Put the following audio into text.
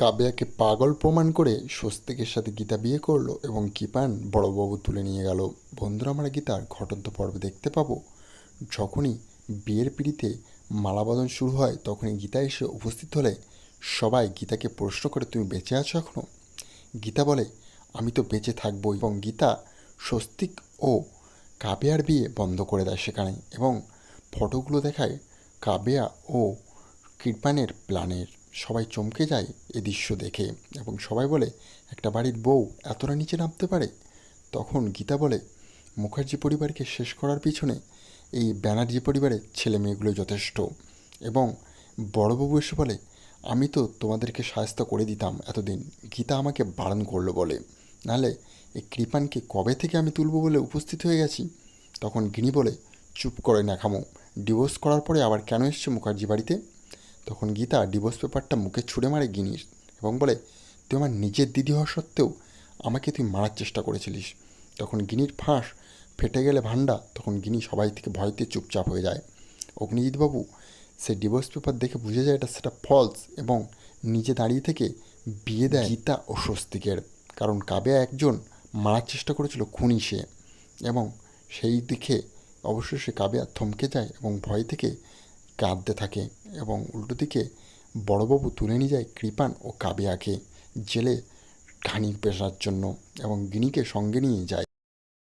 কাব্যাকে পাগল প্রমাণ করে স্বস্তিকের সাথে গীতা বিয়ে করল এবং কৃপান বড়বাবু তুলে নিয়ে গেল। বন্ধুরা, আমরা গীতার ঘটন্ত পর্ব দেখতে পাবো? যখনই বিয়ের পিড়িতে মালাবদন শুরু হয়, তখনই গীতা এসে উপস্থিত হলে সবাই গীতাকে প্রশ্ন করে, তুমি বেঁচে আছো এখনও গীতা বলে, আমি তো বেঁচে থাকব। এবং গীতা স্বস্তিক ও কাবেয়ার বিয়ে বন্ধ করে দেয় সেখানে এবং ফটোগুলো দেখায় কাবেয়া ও কৃপানের প্ল্যানের। সবাই চমকে যায় এ দৃশ্য দেখে এবং সবাই বলে, একটা বাড়ির বউ এতটা নিচে নামতে পারে? তখন গীতা বলে, মুখার্জি পরিবারকে শেষ করার পিছনে এই ব্যানার্জি পরিবারের ছেলে মেয়েগুলো যথেষ্ট। এবং বড়বাবু এসে বলে, আমি তো তোমাদেরকে সাহায্য করে দিতাম এতদিন। গীতা আমাকে বারণ করল বলে, নাহলে এই কৃপানকে কবে থেকে আমি তুলবো বলে উপস্থিত হয়ে গেছি? তখন গিনি বলে, চুপ করে না খামো। ডিভোর্স করার পরে আবার কেন এসছে মুখার্জি বাড়িতে? তখন গীতা ডিভোর্স পেপারটা মুখে ছুঁড়ে মারে গিনির এবং বলে, তুই আমার নিজের দিদি হওয়া সত্ত্বেও আমাকে তুই মারার চেষ্টা করেছিলিস। তখন গিনির ফাঁস ফেটে গেলে ভান্ডা তখন গিনি সবাই থেকে ভয়তে চুপচাপ হয়ে যায়। অগ্নিজিৎবাবু সে ডিভোর্স পেপার দেখে বুঝে যায় এটা সেটা ফলস এবং নিজে দাঁড়িয়ে থেকে বিয়ে দেয় গীতা ও স্বস্তিকের কারণ কাব্যা একজন মারার চেষ্টা করেছিল খুনি সে এবং সেই দিকে অবশ্যই সে কাব্যা থমকে যায় এবং ভয় থেকে কাঁদতে থাকে এবং উল্টো দিকে বড়বাবু তুলে নিয়ে যায় কৃপান ও কাবিয়াকে জেলে খানিক পেশার জন্য এবং গিনিকে সঙ্গে নিয়ে যায়।